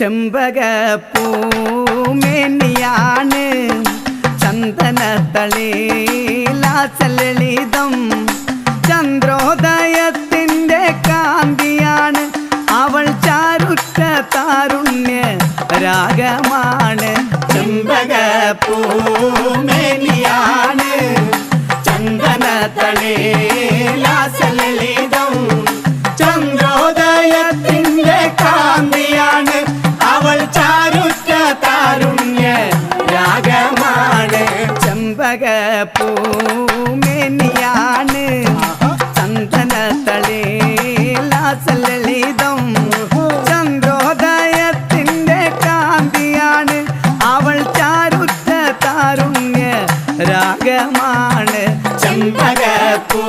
ചെമ്പകപ്പൂമേനിയാണ് ചന്ദനത്തളിലാസലളിതം ചന്ദ്രോദയത്തിന്റെ കാന്തിയാണ് അവൾ ചാരുറ്റ താരുണ്യ രാഗമാണ്. ചെമ്പകപ്പൂമേനിയാണ് ചന്ദനത്തളിലാസലളിതം செண்பக பூமேனியானு சந்தன தளேலாசலிதம் ചന്ദ്രോദയത്തിൻ്റെ കാന്തിയാണ് അവൾ ചാരുത്ത താരുണ്യ രാഗമാണ് ചെമ്പകപ്പൂ